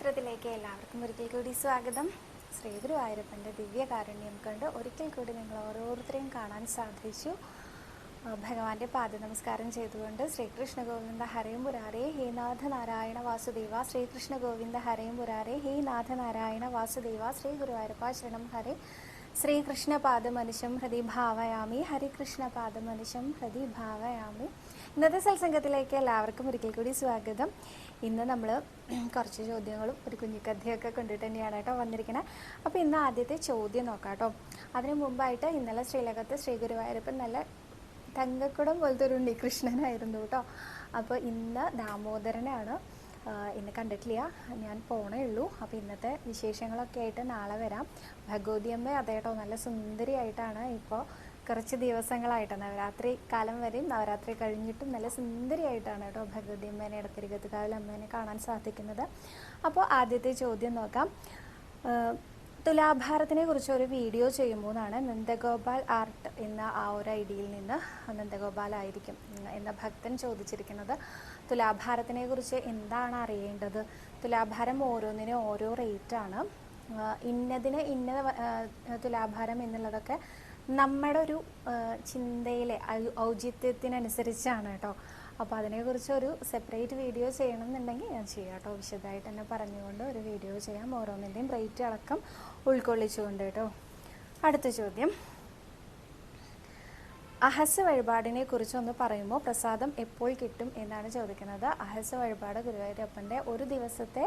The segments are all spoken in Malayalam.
കൃഷ്ണാരിമിത്രത്തിലേക്ക് എല്ലാവർക്കും ഒരിക്കൽ കൂടി സ്വാഗതം. ശ്രീ ഗുരുവായൂരപ്പന്റെ ദിവ്യകാരുണ്യം കണ്ട് ഒരിക്കൽ കൂടി നിങ്ങൾ ഓരോരുത്തരെയും കാണാൻ സാധിച്ചു. ഭഗവാന്റെ പാദ നമസ്കാരം ചെയ്തുകൊണ്ട് ശ്രീകൃഷ്ണ ഗോവിന്ദ ഹരയും പുരാരേ ഹേ നാരായണ വാസുദേവ. ശ്രീകൃഷ്ണ ഗോവിന്ദ ഹരയും പുരാരേ ഹേ നാരായണ വാസുദേവ. ശ്രീ ഗുരുവായൂരപ്പ ശരണം ഹരേ. ശ്രീകൃഷ്ണ പാദമനുഷ്യം ഹൃദി ഭാവയാമി. ഹരികൃഷ്ണ പാദമനുഷ്യം ഹൃദി ഭാവയാമി. ഇന്നത്തെ സത്സംഗത്തിലേക്ക് എല്ലാവർക്കും ഒരിക്കൽ കൂടി സ്വാഗതം. ഇന്ന് നമ്മൾ കുറച്ച് ചോദ്യങ്ങളും ഒരു കുഞ്ഞിക്കഥയൊക്കെ കണ്ടിട്ട് തന്നെയാണ് കേട്ടോ വന്നിരിക്കുന്നത് അപ്പോൾ ഇന്ന് ആദ്യത്തെ ചോദ്യം നോക്കാം കേട്ടോ. അതിനു മുമ്പായിട്ട് ഇന്നലെ ശ്രീലകത്ത് ശ്രീ ഗുരുവായൂരപ്പൻ നല്ല തങ്കക്കുടം പോലത്തെ ഒരു ഉണ്ണികൃഷ്ണനായിരുന്നു കേട്ടോ. അപ്പോൾ ഇന്ന് ദാമോദരനാണ്. ഇന്ന് കണ്ടിട്ടില്ല. ഞാൻ പോണേ ഉള്ളൂ. അപ്പോൾ ഇന്നത്തെ വിശേഷങ്ങളൊക്കെ ആയിട്ട് നാളെ വരാം. ഭഗവതിയമ്മ അതേട്ടോ നല്ല സുന്ദരിയായിട്ടാണ് ഇപ്പോൾ കുറച്ച് ദിവസങ്ങളായിട്ട് നവരാത്രി കാലം വരെയും നവരാത്രി കഴിഞ്ഞിട്ടും നല്ല സുന്ദരിയായിട്ടാണ് കേട്ടോ ഭഗവതി അമ്മേനെ ഇടത്തിരികത്തുകാവിൽ അമ്മേനെ കാണാൻ സാധിക്കുന്നത്. അപ്പോൾ ആദ്യത്തെ ചോദ്യം നോക്കാം. തുലാഭാരത്തിനെ കുറിച്ച് ഒരു വീഡിയോ ചെയ്യുമ്പോഴാണ് നന്ദഗോപാൽ ആർട്ട് എന്ന ആ ഒരു ഐഡിയയിൽ നിന്ന് നന്ദഗോപാൽ ആയിരിക്കും എന്ന ഭക്തൻ ചോദിച്ചിരിക്കുന്നത്. തുലാഭാരത്തിനെ കുറിച്ച് എന്താണ് അറിയേണ്ടത്? തുലാഭാരം ഓരോന്നിനും ഓരോ റേറ്റാണ് ഇന്നതിന് ഇന്ന തുലാഭാരം എന്നുള്ളതൊക്കെ നമ്മുടെ ഒരു ചിന്തയിലെ ഔചിത്യത്തിനനുസരിച്ചാണ് കേട്ടോ അപ്പോൾ അതിനെക്കുറിച്ച് ഒരു സെപ്പറേറ്റ് വീഡിയോ ചെയ്യണം എന്നുണ്ടെങ്കിൽ ഞാൻ ചെയ്യാം കേട്ടോ വിശദമായിട്ട് തന്നെ പറഞ്ഞുകൊണ്ട് ഒരു വീഡിയോ ചെയ്യാം. ഓരോന്നിന്റെയും റേറ്റ് അടക്കം ഉൾക്കൊള്ളിച്ചുകൊണ്ട് കേട്ടോ അടുത്ത ചോദ്യം. അഹസ് വഴിപാടിനെ കുറിച്ചൊന്ന് പറയുമ്പോൾ പ്രസാദം എപ്പോൾ കിട്ടും? എന്നാണ് ചോദിക്കുന്നത്. അഹസ് വഴിപാട് ഗുരുവായൂരപ്പന്റെ ഒരു ദിവസത്തെ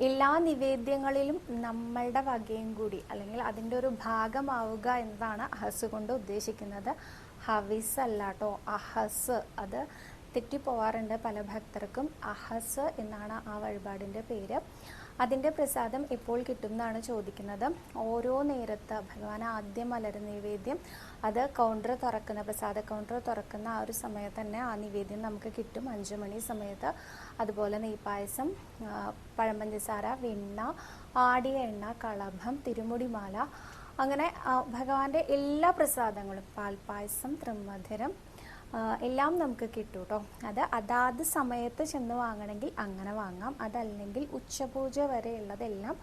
എല്ലാ നിവേദ്യങ്ങളിലും നമ്മളുടെ വകയും കൂടി അല്ലെങ്കിൽ അതിന്റെ ഒരു ഭാഗമാവുക എന്നതാണ് അഹസ് കൊണ്ട് ഉദ്ദേശിക്കുന്നത്. ഹവിസ് അല്ല കേട്ടോ അഹസ്. അത് തെറ്റിപ്പോവാറുണ്ട് പല ഭക്തർക്കും. അഹസ് എന്നാണ് ആ വഴിപാടിന്റെ പേര്. അതിന്റെ പ്രസാദം എപ്പോൾ കിട്ടും എന്നാണ് ചോദിക്കുന്നത്. ഓരോ നേരത്ത് ഭഗവാൻ ആദ്യം മലർ നിവേദ്യം അത് കൗണ്ടർ തുറക്കുന്ന പ്രസാദ കൗണ്ടർ തുറക്കുന്ന ആ ഒരു സമയത്ത് തന്നെ ആ നിവേദ്യം നമുക്ക് കിട്ടും. അഞ്ചു മണി സമയത്ത്. അതുപോലെ നെയ്പായസം ആ, പഴമ്പഞ്ചസാര വെണ്ണ ആടിയ എണ്ണ കളഭം തിരുമുടിമാല. അങ്ങനെ ഭഗവാന്റെ എല്ലാ പ്രസാദങ്ങളും പാൽപ്പായസം ത്രിമധുരം എല്ലാം നമുക്ക് കിട്ടും കേട്ടോ അത് അതാത് സമയത്ത് ചെന്ന് വാങ്ങണമെങ്കിൽ അങ്ങനെ വാങ്ങാം. അതല്ലെങ്കിൽ ഉച്ചപൂജ വരെയുള്ളതെല്ലാം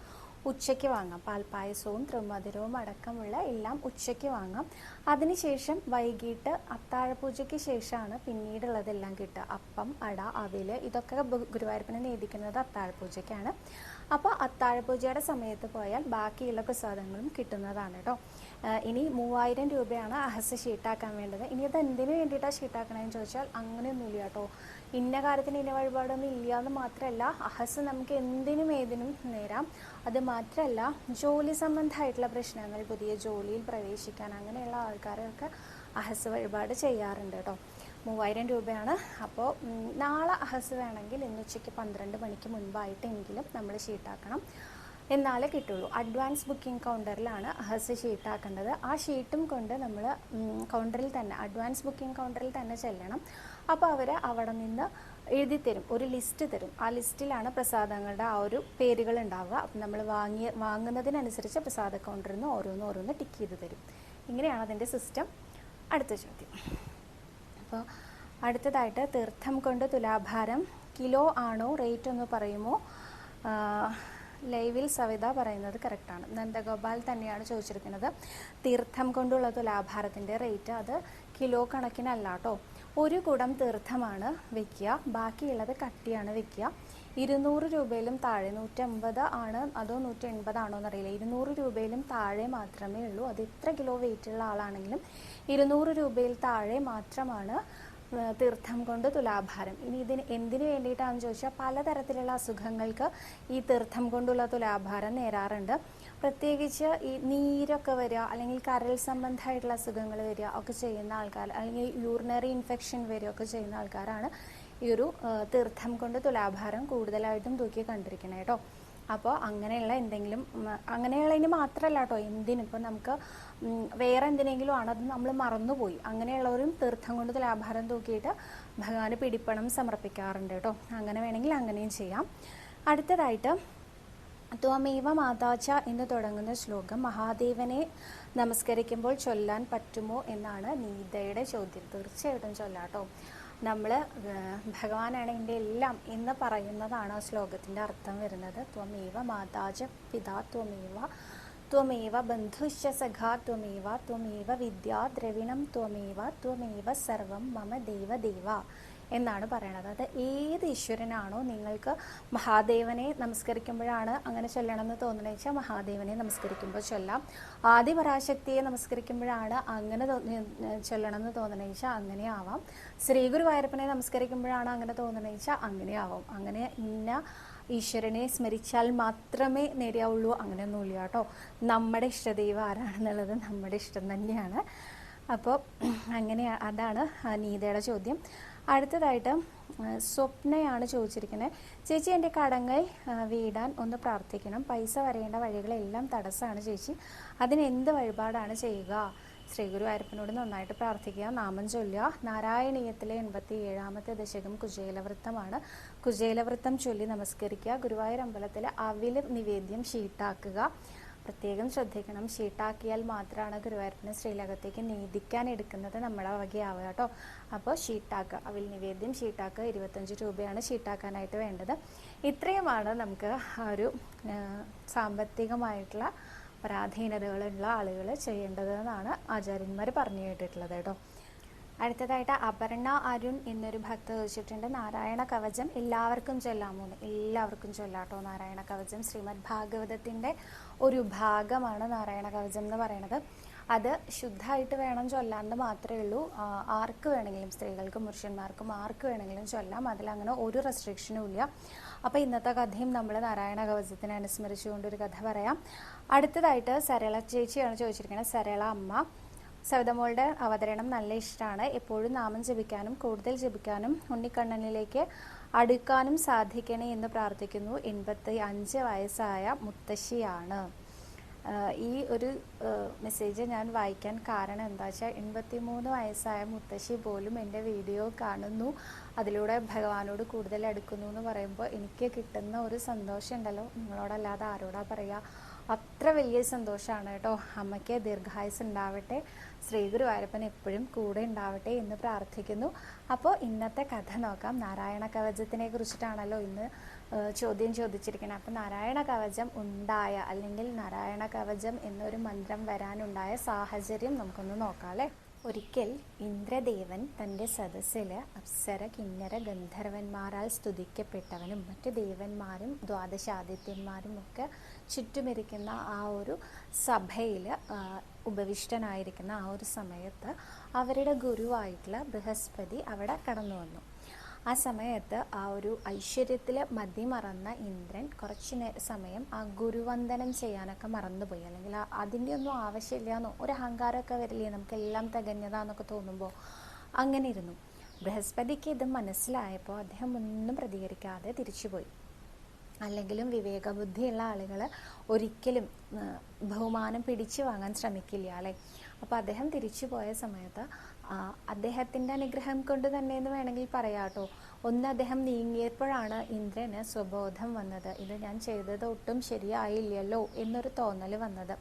ഉച്ചയ്ക്ക് വാങ്ങാം. പാൽപ്പായസവും ത്രിമധുരവും അടക്കമുള്ള എല്ലാം ഉച്ചയ്ക്ക് വാങ്ങാം. അതിനുശേഷം വൈകിട്ട് അത്താഴപൂജയ്ക്ക് ശേഷമാണ് പിന്നീടുള്ളതെല്ലാം കിട്ടുക. അപ്പം അട അവിൽ ഇതൊക്കെ ഗുരുവായൂരപ്പനെ നേദിക്കുന്നത് അത്താഴപൂജയ്ക്കാണ്. അപ്പോൾ അത്താഴപൂജയുടെ സമയത്ത് പോയാൽ ബാക്കിയുള്ള പ്രസാദങ്ങളും കിട്ടുന്നതാണ് കേട്ടോ. ഇനി മൂവായിരം രൂപയാണ് അഹസ് ഷീട്ടാക്കാൻ വേണ്ടത്. ഇനി അത് എന്തിനു വേണ്ടിയിട്ടാണ് ഷീട്ടാക്കണമെന്ന് ചോദിച്ചാൽ അങ്ങനെയൊന്നുമില്ല കേട്ടോ. ഇന്ന കാര്യത്തിന് ഇന്ന വഴിപാടൊന്നും ഇല്ല എന്ന് മാത്രമല്ല അഹസ് നമുക്ക് എന്തിനും ഏതിനും നേരാം. അത് മാത്രമല്ല ജോലി സംബന്ധമായിട്ടുള്ള പ്രശ്നങ്ങൾ പുതിയ ജോലിയിൽ പ്രവേശിക്കാൻ അങ്ങനെയുള്ള ആൾക്കാരൊക്കെ അഹസ് വഴിപാട് ചെയ്യാറുണ്ട് കേട്ടോ. മൂവായിരം രൂപയാണ്. അപ്പോൾ നാളെ അഹസ് വേണമെങ്കിൽ ഇന്ന് ഉച്ചയ്ക്ക് പന്ത്രണ്ട് മണിക്ക് മുൻപായിട്ടെങ്കിലും നമ്മൾ ഷീട്ടാക്കണം. എന്നാലേ കിട്ടുള്ളൂ. അഡ്വാൻസ് ബുക്കിംഗ് കൗണ്ടറിലാണ് അഹസ് ഷീട്ടാക്കേണ്ടത് ആ ഷീട്ടും കൊണ്ട് നമ്മൾ കൗണ്ടറിൽ തന്നെ അഡ്വാൻസ് ബുക്കിംഗ് കൗണ്ടറിൽ തന്നെ ചെല്ലണം. അപ്പോൾ അവർ അവിടെ നിന്ന് എഴുതി തരും. ഒരു ലിസ്റ്റ് തരും. ആ ലിസ്റ്റിലാണ് പ്രസാദങ്ങളുടെ ആ ഒരു പേരുകൾ ഉണ്ടാവുക. അപ്പം നമ്മൾ വാങ്ങിയ വാങ്ങുന്നതിനനുസരിച്ച് പ്രസാദ കൗണ്ടറിൽ നിന്ന് ഓരോന്ന് ഓരോന്ന് ടിക്ക് ചെയ്ത് തരും. ഇങ്ങനെയാണ് അതിന്റെ സിസ്റ്റം അടുത്ത ചോദ്യം. അപ്പോൾ അടുത്തതായിട്ട് തീർത്ഥം കൊണ്ട് തുലാഭാരം. കിലോ ആണോ റേറ്റ് ഒന്ന് പറയുമോ? ലൈവിൽ സവിത പറയുന്നത് കറക്റ്റാണ്. നന്ദഗോപാൽ തന്നെയാണ് ചോദിച്ചിരിക്കുന്നത്. തീർത്ഥം കൊണ്ടുള്ള തുലാഭാരത്തിന്റെ റേറ്റ് അത് കിലോ കണക്കിനല്ല കേട്ടോ ഒരു കുടം തീർത്ഥമാണ് വെക്കുക. ബാക്കിയുള്ളത് കട്ടിയാണ് വെക്കുക. ഇരുന്നൂറ് രൂപയിലും താഴെ നൂറ്റമ്പത് ആണ്. അതോ നൂറ്റി എൺപതാണോ എന്നറിയില്ല. ഇരുന്നൂറ് രൂപയിലും താഴെ മാത്രമേ ഉള്ളൂ. അത് എത്ര കിലോ വെയിറ്റ് ഉള്ള ആളാണെങ്കിലും ഇരുന്നൂറ് രൂപയിൽ താഴെ മാത്രമാണ് തീർത്ഥം കൊണ്ട് തുലാഭാരം. ഇനി ഇതിന് എന്തിനു വേണ്ടിയിട്ടാണെന്ന് ചോദിച്ചാൽ പലതരത്തിലുള്ള അസുഖങ്ങൾക്ക് ഈ തീർത്ഥം കൊണ്ടുള്ള തുലാഭാരം നേരാറുണ്ട്. പ്രത്യേകിച്ച് ഈ നീരൊക്കെ വരിക അല്ലെങ്കിൽ കരൾ സംബന്ധമായിട്ടുള്ള അസുഖങ്ങൾ വരിക ഒക്കെ ചെയ്യുന്ന ആൾക്കാർ അല്ലെങ്കിൽ യൂറിനറി ഇൻഫെക്ഷൻ വരികയൊക്കെ ചെയ്യുന്ന ആൾക്കാരാണ് ഈ ഒരു തീർത്ഥം കൊണ്ട് തുലാഭാരം കൂടുതലായിട്ടും തൂക്കി കണ്ടിരിക്കണേ കേട്ടോ അപ്പോൾ അങ്ങനെയുള്ള എന്തെങ്കിലും അങ്ങനെയുള്ളതിന് മാത്രമല്ല കേട്ടോ എന്തിനും. ഇപ്പം നമുക്ക് വേറെ എന്തിനെങ്കിലും ആണ് അത് നമ്മൾ മറന്നുപോയി. അങ്ങനെയുള്ളവരും തീർത്ഥം കൊണ്ട് ലാഭാരം തൂക്കിയിട്ട് ഭഗവാന് പിടിപ്പണം സമർപ്പിക്കാറുണ്ട് കേട്ടോ. അങ്ങനെ വേണമെങ്കിൽ അങ്ങനെയും ചെയ്യാം. അടുത്തതായിട്ട് ത്വമേവ മാതാച്ച എന്ന് തുടങ്ങുന്ന ശ്ലോകം മഹാദേവനെ നമസ്കരിക്കുമ്പോൾ ചൊല്ലാൻ പറ്റുമോ എന്നാണ് നീതയുടെ ചോദ്യം. തീർച്ചയായിട്ടും ചൊല്ലാട്ടോ നമ്മൾ ഭഗവാനാണ് എന്റെ എല്ലാം എന്ന് പറയുന്നതാണ് ആ ശ്ലോകത്തിന്റെ അർത്ഥം വരുന്നത്? ത്വമേവ മാതാജ പിതാ ത്വമേവ ത്വമേവ ബന്ധുശ്ച സഖാ ത്വമേവ ത്വമേവ വിദ്യാ ദ്രവിണം ത്വമേവ ത്വമേവ സർവം മമ ദേവദേവ എന്നാണ് പറയണത്. അത് ഏത് ഈശ്വരനാണോ നിങ്ങൾക്ക് മഹാദേവനെ നമസ്കരിക്കുമ്പോഴാണ് അങ്ങനെ ചൊല്ലണമെന്ന് തോന്നുന്നത് വെച്ചാൽ മഹാദേവനെ നമസ്കരിക്കുമ്പോൾ ചൊല്ലാം. ആദിപരാശക്തിയെ നമസ്കരിക്കുമ്പോഴാണ് അങ്ങനെ ചൊല്ലണമെന്ന് തോന്നുന്നത് വെച്ചാൽ അങ്ങനെ ആവാം. ശ്രീ ഗുരുവായൂരപ്പനെ നമസ്കരിക്കുമ്പോഴാണ് അങ്ങനെ തോന്നുന്നത് വെച്ചാൽ അങ്ങനെ ആവാം. അങ്ങനെ ഇന്ന ഈശ്വരനെ സ്മരിച്ചാൽ മാത്രമേ നേടിയാവുള്ളൂ അങ്ങനെയൊന്നുമില്ല കേട്ടോ. നമ്മുടെ ഇഷ്ടദൈവം ആരാണെന്നുള്ളത് നമ്മുടെ ഇഷ്ടം തന്നെയാണ്. അപ്പോൾ അങ്ങനെ അതാണ് നീതയുടെ ചോദ്യം. അടുത്തതായിട്ട് സ്വപ്നയാണ് ചോദിച്ചിരിക്കുന്നത്. ചേച്ചി എന്റെ കടങ്ങൾ വീടാൻ ഒന്ന് പ്രാർത്ഥിക്കണം. പൈസ വരേണ്ട വഴികളെല്ലാം തടസ്സമാണ് ചേച്ചി. അതിനെന്ത് വഴിപാടാണ് ചെയ്യുക? ശ്രീ ഗുരുവായൂരപ്പനോട് നന്നായിട്ട് പ്രാർത്ഥിക്കുക. നാമം ചൊല്ലുക. നാരായണീയത്തിലെ എൺപത്തി ഏഴാമത്തെ ദശകം കുചേലവൃത്തമാണ്. കുചേലവൃത്തം ചൊല്ലി നമസ്കരിക്കുക. ഗുരുവായൂർ അമ്പലത്തിലെ അവിൽ നിവേദ്യം ഷീട്ടാക്കുക. പ്രത്യേകം ശ്രദ്ധിക്കണം. ഷീട്ടാക്കിയാൽ മാത്രമാണ് ഗുരുവായൂരപ്പനെ ശ്രീലകത്തേക്ക് നീതിക്കാൻ എടുക്കുന്നത് നമ്മളെ വകയാവുക കേട്ടോ. അപ്പോൾ ഷീട്ടാക്കുക അവിൽ നിവേദ്യം ഷീട്ടാക്കുക ഇരുപത്തഞ്ച് രൂപയാണ് ഷീട്ടാക്കാനായിട്ട് വേണ്ടത്. ഇത്രയുമാണ് നമുക്ക് ഒരു സാമ്പത്തികമായിട്ടുള്ള പരാധീനതകളുള്ള ആളുകൾ ചെയ്യേണ്ടതെന്നാണ് ആചാര്യന്മാർ പറഞ്ഞു കേട്ടിട്ടുള്ളത് കേട്ടോ. അടുത്തതായിട്ട് അപർണ അരുൺ എന്നൊരു ഭക്ത ചോദിച്ചിട്ടുണ്ട്. നാരായണ കവചം എല്ലാവർക്കും ചൊല്ലാമോ എല്ലാവർക്കും ചൊല്ലാട്ടോ. നാരായണ കവചം ശ്രീമദ് ഭാഗവതത്തിന്റെ ഒരു ഭാഗമാണ് നാരായണ കവചം എന്ന് പറയുന്നത്. അത് ശുദ്ധമായിട്ട് വേണം ചൊല്ലാന്ന് മാത്രമേ ഉള്ളൂ. ആർക്ക് വേണമെങ്കിലും സ്ത്രീകൾക്കും പുരുഷന്മാർക്കും ആർക്ക് വേണമെങ്കിലും ചൊല്ലാം. അതിലങ്ങനെ ഒരു റെസ്ട്രിക്ഷനും ഇല്ല. അപ്പോൾ ഇന്നത്തെ കഥയും നമ്മൾ നാരായണ കവചത്തിനെ അനുസ്മരിച്ചുകൊണ്ട് ഒരു കഥ പറയാം. അടുത്തതായിട്ട് സരള ചേച്ചിയാണ് ചോദിച്ചിരിക്കുന്നത്. സരള അമ്മ. സവിതമോളുടെ അവതരണം നല്ല ഇഷ്ടമാണ്. എപ്പോഴും നാമം ജപിക്കാനും കൂടുതൽ ജപിക്കാനും ഉണ്ണിക്കണ്ണനിലേക്ക് അടുക്കാനും സാധിക്കണേ എന്ന് പ്രാർത്ഥിക്കുന്നു. എൺപത്തി അഞ്ച് വയസ്സായ മുത്തശ്ശിയാണ്. ഈ ഒരു മെസ്സേജ് ഞാൻ വായിക്കാൻ കാരണം എന്താ വെച്ചാൽ എൺപത്തി മൂന്ന് വയസ്സായ മുത്തശ്ശി പോലും എന്റെ വീഡിയോ കാണുന്നു. അതിലൂടെ ഭഗവാനോട് കൂടുതൽ അടുക്കുന്നു എന്ന് പറയുമ്പോൾ എനിക്ക് കിട്ടുന്ന ഒരു സന്തോഷം ഉണ്ടല്ലോ നിങ്ങളോടല്ലാതെ ആരോടാ പറയുക? അത്ര വലിയ സന്തോഷമാണ് കേട്ടോ. അമ്മയ്ക്ക് ദീർഘായുസ് ഉണ്ടാവട്ടെ ശ്രീ ഗുരുവായൂരപ്പൻ എപ്പോഴും കൂടെ ഉണ്ടാവട്ടെ എന്ന് പ്രാർത്ഥിക്കുന്നു. അപ്പോൾ ഇന്നത്തെ കഥ നോക്കാം. നാരായണ കവചത്തിനെ കുറിച്ചിട്ടാണല്ലോ ഇന്ന് ചോദ്യം ചോദിച്ചിരിക്കുന്നത്. അപ്പോൾ നാരായണ കവചം ഉണ്ടായ അല്ലെങ്കിൽ നാരായണ കവചം എന്നൊരു മന്ത്രം വരാനുണ്ടായ സാഹചര്യം നമുക്കൊന്ന് നോക്കാം അല്ലേ? ഒരിക്കൽ ഇന്ദ്രദേവൻ തന്റെ സദസ്സിൽ അപ്സര കിന്നര ഗന്ധർവന്മാരാൽ സ്തുതിക്കപ്പെട്ടവനും മറ്റ് ദേവന്മാരും ദ്വാദശാദിത്യന്മാരും ഒക്കെ ചുറ്റുമിരിക്കുന്ന ആ ഒരു സഭയിൽ ഉപവിഷ്ടനായിരിക്കുന്ന ആ ഒരു സമയത്ത് അവരുടെ ഗുരുവായിട്ടുള്ള ബൃഹസ്പതി അവിടെ കടന്നു വന്നു. ആ സമയത്ത് ആ ഒരു ഐശ്വര്യത്തിൽ മതിമറന്ന ഇന്ദ്രൻ കുറച്ച് സമയം ആ ഗുരുവന്ദനം ചെയ്യാനൊക്കെ മറന്നുപോയി. അല്ലെങ്കിൽ അതിന്റെ ഒന്നും ആവശ്യമില്ല എന്നോ ഒരു അഹങ്കാരമൊക്കെ വരില്ലേ നമുക്ക് എല്ലാം തികഞ്ഞതാന്നൊക്കെ തോന്നുമ്പോൾ അങ്ങനെ ഇരുന്നു. ബൃഹസ്പതിക്ക് ഇത് മനസ്സിലായപ്പോൾ അദ്ദേഹം ഒന്നും പ്രതികരിക്കാതെ തിരിച്ചുപോയി. അല്ലെങ്കിലും വിവേകബുദ്ധിയുള്ള ആളുകൾ ഒരിക്കലും ബഹുമാനം പിടിച്ചു വാങ്ങാൻ ശ്രമിക്കില്ല അല്ലേ? അപ്പോൾ അദ്ദേഹം തിരിച്ചു പോയ സമയത്ത് അദ്ദേഹത്തിന്റെ അനുഗ്രഹം കൊണ്ട് തന്നെ എന്ന് വേണമെങ്കിൽ പറയാട്ടോ ഒന്ന് അദ്ദേഹം നീങ്ങിയപ്പോഴാണ് ഇന്ദ്രന് സ്വബോധം വന്നത്. ഇത് ഞാൻ ചെയ്തത് ഒട്ടും ശരിയായില്ലല്ലോ എന്നൊരു തോന്നൽ വന്നത്.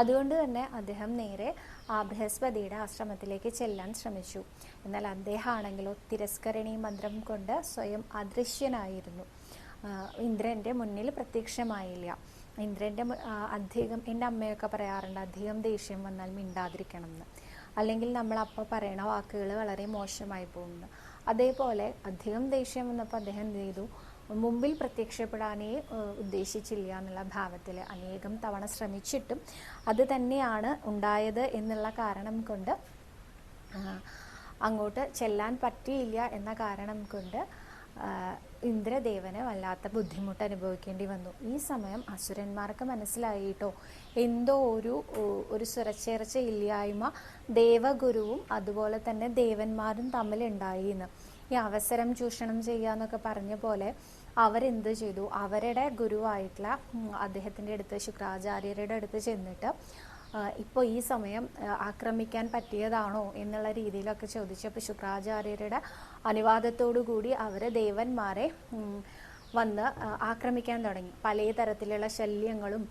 അതുകൊണ്ട് തന്നെ അദ്ദേഹം നേരെ ആ ബൃഹസ്പതിയുടെ ആശ്രമത്തിലേക്ക് ചെല്ലാൻ ശ്രമിച്ചു. എന്നാൽ അദ്ദേഹമാണെങ്കിലോ തിരസ്കരണി മന്ത്രം കൊണ്ട് സ്വയം അദൃശ്യനായിരുന്നു. ഇന്ദ്രന്റെ മുന്നിൽ പ്രത്യക്ഷമായില്ല. ഇന്ദ്രന്റെ അധികം എന്റെ അമ്മയൊക്കെ പറയാറുണ്ട് അധികം ദേഷ്യം വന്നാൽ മിണ്ടാതിരിക്കണം എന്ന് അല്ലെങ്കിൽ നമ്മൾ അപ്പോൾ പറയണ വാക്കുകൾ വളരെ മോശമായി പോകുന്നു. അതേപോലെ അധികം ദേഷ്യം വന്നപ്പോൾ അദ്ദേഹം എന്ത് ചെയ്തു? മുമ്പിൽ പ്രത്യക്ഷപ്പെടാനേ ഉദ്ദേശിച്ചില്ല എന്നുള്ള ഭാവത്തിൽ അനേകം തവണ ശ്രമിച്ചിട്ടും അത് തന്നെയാണ് ഉണ്ടായത് എന്നുള്ള കാരണം കൊണ്ട് അങ്ങോട്ട് ചെല്ലാൻ പറ്റിയില്ല എന്ന കാരണം കൊണ്ട് ഇന്ദ്രദേവന് വല്ലാത്ത ബുദ്ധിമുട്ട് അനുഭവിക്കേണ്ടി വന്നു. ഈ സമയം അസുരന്മാർക്ക് മനസ്സിലായിട്ടോ? എന്തോ ഒരു ഒരു സുരച്ചേർച്ച ഇല്ലായ്മ ദേവഗുരുവും അതുപോലെ തന്നെ ദേവന്മാരും തമ്മിലുണ്ടായി എന്ന് ഈ അവസരം ചൂഷണം ചെയ്യാന്നൊക്കെ പറഞ്ഞ പോലെ അവരെന്ത് ചെയ്തു? അവരുടെ ഗുരുവായിട്ടുള്ള അദ്ദേഹത്തിന്റെ അടുത്ത് ശുക്രാചാര്യരുടെ അടുത്ത് ചെന്നിട്ട് ഇപ്പോൾ ഈ സമയം ആക്രമിക്കാൻ പറ്റിയതാണോ എന്നുള്ള രീതിയിലൊക്കെ ചോദിച്ചപ്പോൾ ശുക്രാചാര്യരുടെ അനുവാദത്തോടു കൂടി അവർ ദേവന്മാരെ വന്ന് ആക്രമിക്കാൻ തുടങ്ങി. പല തരത്തിലുള്ള ശല്യങ്ങളും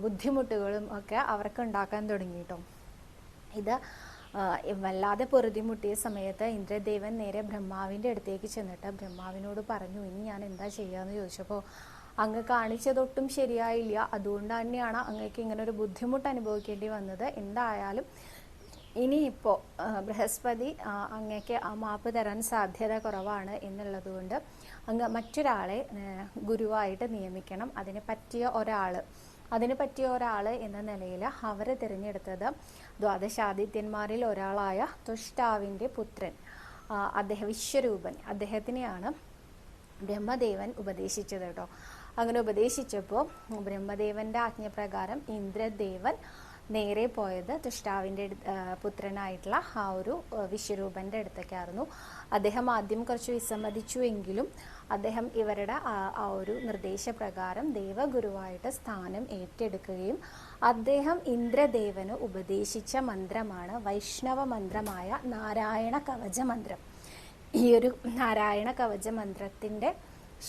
ബുദ്ധിമുട്ടുകളും ഒക്കെ അവർക്ക് ഉണ്ടാക്കാൻ തുടങ്ങി ഇത് വല്ലാതെ പൊറുതിമുട്ടിയ സമയത്ത് ഇന്ദ്രദേവൻ നേരെ ബ്രഹ്മാവിന്റെ അടുത്തേക്ക് ചെന്നിട്ട് ബ്രഹ്മാവിനോട് പറഞ്ഞു ഇനി ഞാൻ എന്താ ചെയ്യാന്ന് ചോദിച്ചപ്പോൾ അങ്ങ് കാണിച്ചതൊട്ടും ശരിയായില്ല. അതുകൊണ്ട് തന്നെയാണ് അങ്ങക്ക് ഇങ്ങനെ ഒരു ബുദ്ധിമുട്ട് അനുഭവിക്കേണ്ടി വന്നത്. എന്തായാലും ഇനിയിപ്പോൾ ബൃഹസ്പതി അങ്ങേക്ക് ആ മാപ്പ് തരാൻ സാധ്യത കുറവാണ് എന്നുള്ളത് കൊണ്ട് അങ്ങ് മറ്റൊരാളെ ഗുരുവായിട്ട് നിയമിക്കണം. അതിന് പറ്റിയ ഒരാൾ അതിന് പറ്റിയ ഒരാൾ എന്ന നിലയിൽ അവർ തിരഞ്ഞെടുത്തത് ദ്വാദശാദിത്യന്മാരിൽ ഒരാളായ തുഷ്ടാവിന്റെ പുത്രൻ അദ്ദേഹം വിശ്വരൂപൻ. അദ്ദേഹത്തിനെയാണ് ബ്രഹ്മദേവൻ ഉപദേശിച്ചത് കേട്ടോ. അങ്ങനെ ഉപദേശിച്ചപ്പോൾ ബ്രഹ്മദേവന്റെ ആജ്ഞപ്രകാരം ഇന്ദ്രദേവൻ നേരെ പോയത് തുഷ്ടാവിന്റെ പുത്രനായിട്ടുള്ള ആ ഒരു വിശ്വരൂപന്റെ അടുത്തേക്കായിരുന്നു അദ്ദേഹം ആദ്യം കുറച്ച് വിസമ്മതിച്ചു എങ്കിലും അദ്ദേഹം ഇവരുടെ ആ ഒരു നിർദ്ദേശപ്രകാരം ദേവഗുരുവായിട്ട് സ്ഥാനം ഏറ്റെടുക്കുകയും അദ്ദേഹം ഇന്ദ്രദേവന് ഉപദേശിച്ച മന്ത്രമാണ് വൈഷ്ണവ മന്ത്രമായ നാരായണ കവച മന്ത്രം. ഈ ഒരു നാരായണ കവച മന്ത്രത്തിന്റെ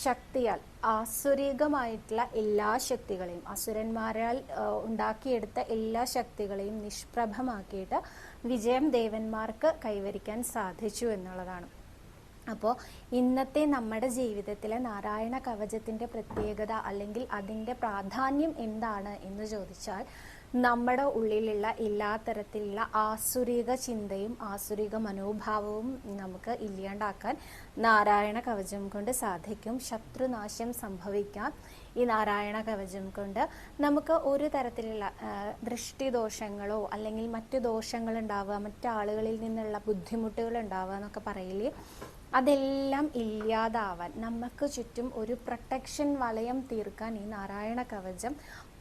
ശക്തിയാൽ ആസുരികമായിട്ടുള്ള എല്ലാ ശക്തികളെയും അസുരന്മാരാൽ ഉണ്ടാക്കിയെടുത്ത എല്ലാ ശക്തികളെയും നിഷ്പ്രഭമാക്കിയിട്ട് വിജയം ദേവന്മാർക്ക് കൈവരിക്കാൻ സാധിച്ചു എന്നുള്ളതാണ്. അപ്പോൾ ഇന്നത്തെ നമ്മുടെ ജീവിതത്തിലെ നാരായണ കവചത്തിന്റെ പ്രത്യേകത അല്ലെങ്കിൽ അതിന്റെ പ്രാധാന്യം എന്താണ് എന്ന് ചോദിച്ചാൽ നമ്മുടെ ഉള്ളിലുള്ള എല്ലാ തരത്തിലുള്ള ആസുരിക ചിന്തയും ആസുരിക മനോഭാവവും നമുക്ക് ഇല്ലാണ്ടാക്കാൻ നാരായണ കവചം കൊണ്ട് സാധിക്കും ശത്രുനാശം സംഭവിക്കാം. ഈ നാരായണ കവചം കൊണ്ട് നമുക്ക് ഒരു തരത്തിലുള്ള ദൃഷ്ടിദോഷങ്ങളോ അല്ലെങ്കിൽ മറ്റു ദോഷങ്ങൾ ഉണ്ടാവുക മറ്റാളുകളിൽ നിന്നുള്ള ബുദ്ധിമുട്ടുകൾ ഉണ്ടാവുക എന്നൊക്കെ പറയില്ലേ? അതെല്ലാം ഇല്ലാതാവാൻ നമുക്ക് ചുറ്റും ഒരു പ്രൊട്ടക്ഷൻ വലയം തീർക്കാൻ ഈ നാരായണ കവചം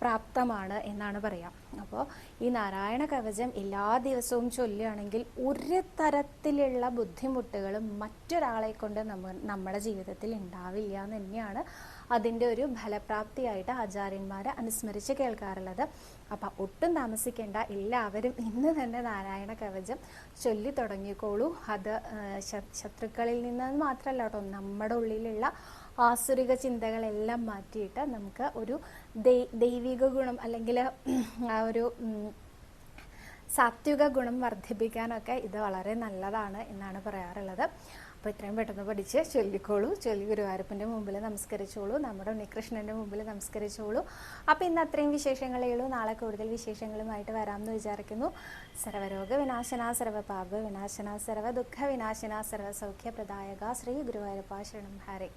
പ്രാപ്തമാണ് എന്നാണ് പറയാം. അപ്പോൾ ഈ നാരായണ കവചം എല്ലാ ദിവസവും ചൊല്ലുകയാണെങ്കിൽ ഒരു തരത്തിലുള്ള ബുദ്ധിമുട്ടുകളും മറ്റൊരാളെ കൊണ്ട് നമ്മ നമ്മുടെ ജീവിതത്തിൽ ഉണ്ടാവില്ല എന്ന് തന്നെയാണ് അതിന്റെ ഒരു ഫലപ്രാപ്തിയായിട്ട് ആചാര്യന്മാരെ അനുസ്മരിച്ച് കേൾക്കാറുള്ളത്. അപ്പം ഒട്ടും താമസിക്കേണ്ട എല്ലാവരും ഇന്ന് തന്നെ നാരായണ കവചം ചൊല്ലി തുടങ്ങിക്കോളൂ. അത് ശത്രുക്കളിൽ നിന്ന് മാത്രമല്ല കേട്ടോ നമ്മുടെ ഉള്ളിലുള്ള ആസുരിക ചിന്തകളെല്ലാം മാറ്റിയിട്ട് നമുക്ക് ഒരു ദൈവിക ഗുണം അല്ലെങ്കിൽ ഒരു സാത്വിക ഗുണം വർദ്ധിപ്പിക്കാനൊക്കെ ഇത് വളരെ നല്ലതാണ് എന്നാണ് പറയാറുള്ളത്. അപ്പോൾ ഇത്രയും പെട്ടെന്ന് പഠിച്ച് ചൊല്ലിക്കോളൂ. ചൊല്ലി ഗുരുവായൂരപ്പന്റെ മുമ്പിൽ നമസ്കരിച്ചോളൂ. നമ്മുടെ ഉണ്ണികൃഷ്ണന്റെ മുമ്പിൽ നമസ്കരിച്ചോളൂ. അപ്പോൾ ഇന്ന് അത്രയും വിശേഷങ്ങളേ ഉള്ളൂ. നാളെ കൂടുതൽ വിശേഷങ്ങളുമായിട്ട് വരാമെന്ന് വിചാരിക്കുന്നു. സർവരോഗ വിനാശന സർവപാപ വിനാശന സർവ ദുഃഖ വിനാശന സർവ സൗഖ്യപ്രദായക ശ്രീ ഗുരുവായൂരപ്പ ശരണം. ഹരേ.